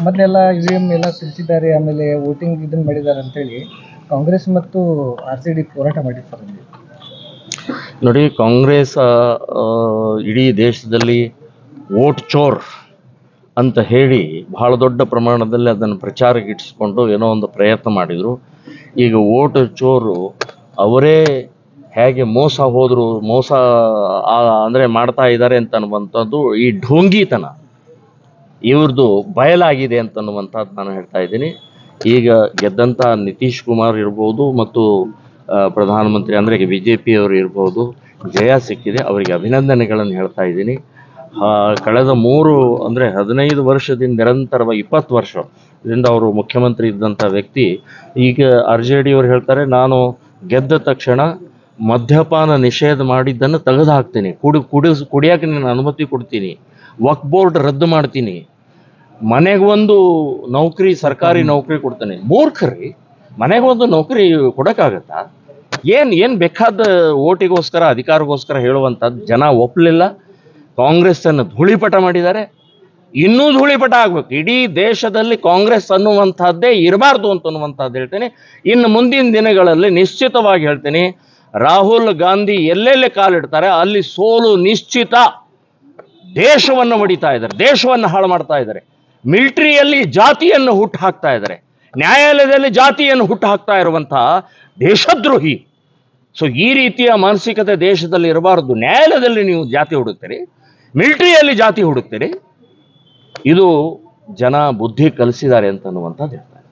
ಮೊದಲೆಲ್ಲ ಇವಿಎಂ ಎಲ್ಲ ಸಿಲ್ಸಿದ್ದಾರೆ ಆಮೇಲೆ ವೋಟಿಂಗ್ ಇದನ್ನ ಮಾಡಿದ್ದಾರೆ ಅಂತೇಳಿ ಕಾಂಗ್ರೆಸ್ ಮತ್ತು ಆರ್ ಸಿ ಡಿ ಹೋರಾಟ ಮಾಡಿರ್ತಾರೆ. ನೋಡಿ ಕಾಂಗ್ರೆಸ್ ಆ, ಇಡೀ ದೇಶದಲ್ಲಿ ವೋಟ್ ಚೋರ್ ಅಂತ ಹೇಳಿ ಬಹಳ ದೊಡ್ಡ ಪ್ರಮಾಣದಲ್ಲಿ ಅದನ್ನು ಪ್ರಚಾರಕ್ಕೆ ಇಟ್ಟಿಸ್ಕೊಂಡು ಏನೋ ಒಂದು ಪ್ರಯತ್ನ ಮಾಡಿದರು ಈಗ ವೋಟ್ ಚೋರು ಅವರೇ ಹೇಗೆ ಮೋಸ ಹೋದರು ಮೋಸ ಅಂದರೆ ಮಾಡ್ತಾ ಇದ್ದಾರೆ ಅಂತ ಅನ್ನುವಂಥದ್ದು ಈ ಢೋಂಗಿತನ ಇವ್ರದ್ದು ಬಯಲಾಗಿದೆ ಅಂತ ಅನ್ನುವಂಥದ್ದು ನಾನು ಹೇಳ್ತಾ ಇದ್ದೀನಿ. ಈಗ ಗೆದ್ದಂಥ ನಿತೀಶ್ ಕುಮಾರ್ ಇರ್ಬೋದು ಮತ್ತು ಪ್ರಧಾನಮಂತ್ರಿ ಅಂದರೆ ಬಿ ಜೆ ಪಿಯವರು ಇರ್ಬೋದು, ಜಯ ಸಿಕ್ಕಿದೆ. ಅವರಿಗೆ ಅಭಿನಂದನೆಗಳನ್ನು ಹೇಳ್ತಾ ಇದ್ದೀನಿ. ಕಳೆದ ಮೂರು ಅಂದರೆ ಹದಿನೈದು ವರ್ಷದಿಂದ ನಿರಂತರವಾಗಿ ಇಪ್ಪತ್ತು ವರ್ಷ ಇದರಿಂದ ಅವರು ಮುಖ್ಯಮಂತ್ರಿ ಇದ್ದಂಥ ವ್ಯಕ್ತಿ, ಈಗ ಆರ್ ಜೆ ಡಿ ಅವರು ಹೇಳ್ತಾರೆ, ನಾನು ಗೆದ್ದ ತಕ್ಷಣ ಮದ್ಯಪಾನ ನಿಷೇಧ ಮಾಡಿದ್ದನ್ನು ತೆಗೆದು ಹಾಕ್ತೀನಿ ಕುಡಿ, ಕುಡಿಸ್ ಕುಡಿಯೋಕೆ ನಾನು ಅನುಮತಿ ಕೊಡ್ತೀನಿ. ವಕ್ ಬೋರ್ಡ್ ರದ್ದು ಮಾಡ್ತೀನಿ. ಮನೆಗೆ ಒಂದು ನೌಕರಿ ಸರ್ಕಾರಿ ನೌಕರಿ ಕೊಡ್ತಾನೆ. ಮೂರ್ಖರಿ ಮನೆಗೆ ಒಂದು ನೌಕರಿ ಕೊಡೋಕ್ಕಾಗತ್ತಾ? ಏನು ಏನು ಬೇಕಾದ ಓಟಿಗೋಸ್ಕರ ಅಧಿಕಾರಗೋಸ್ಕರ ಹೇಳುವಂಥದ್ದು ಜನ ಒಪ್ಪಲಿಲ್ಲ ಕಾಂಗ್ರೆಸ್ಸನ್ನು ಧೂಳಿಪಟ ಮಾಡಿದ್ದಾರೆ. ಇನ್ನೂ ಧೂಳಿಪಟ ಆಗ್ಬೇಕು. ಇಡೀ ದೇಶದಲ್ಲಿ ಕಾಂಗ್ರೆಸ್ ಅನ್ನುವಂಥದ್ದೇ ಇರಬಾರ್ದು ಅಂತ ಅನ್ನುವಂಥದ್ದು ಹೇಳ್ತೇನೆ. ಇನ್ನು ಮುಂದಿನ ದಿನಗಳಲ್ಲಿ ನಿಶ್ಚಿತವಾಗಿ ಹೇಳ್ತೇನೆ ರಾಹುಲ್ ಗಾಂಧಿ ಎಲ್ಲೆಲ್ಲಿ ಕಾಲಿಡ್ತಾರೆ ಅಲ್ಲಿ ಸೋಲು ನಿಶ್ಚಿತ ದೇಶವನ್ನು ಹೊಡಿತಾ ಇದ್ದಾರೆ. ದೇಶವನ್ನು ಹಾಳು ಮಾಡ್ತಾ ಇದ್ದಾರೆ. ಮಿಲಿಟರಿಯಲ್ಲಿ ಜಾತಿಯನ್ನು ಹುಟ್ಟು ಹಾಕ್ತಾ ಇದ್ದಾರೆ. ನ್ಯಾಯಾಲಯದಲ್ಲಿ ಜಾತಿಯನ್ನು ಹುಟ್ಟು ಹಾಕ್ತಾ ಇರುವಂತಹ ದೇಶದ್ರೋಹಿ. ಸೊ ಈ ರೀತಿಯ ಮಾನಸಿಕತೆ ದೇಶದಲ್ಲಿ ಇರಬಾರದು. ನ್ಯಾಯಾಲಯದಲ್ಲಿ ನೀವು ಜಾತಿ ಹುಡುಕ್ತೀರಿ, ಮಿಲಿಟರಿಯಲ್ಲಿ ಜಾತಿ ಹುಡುಕ್ತೀರಿ, ಇದು ಜನ ಬುದ್ಧಿ ಕಲಿಸಿದ್ದಾರೆ ಅಂತ ಅನ್ನುವಂಥದ್ದು ಹೇಳ್ತಾರೆ.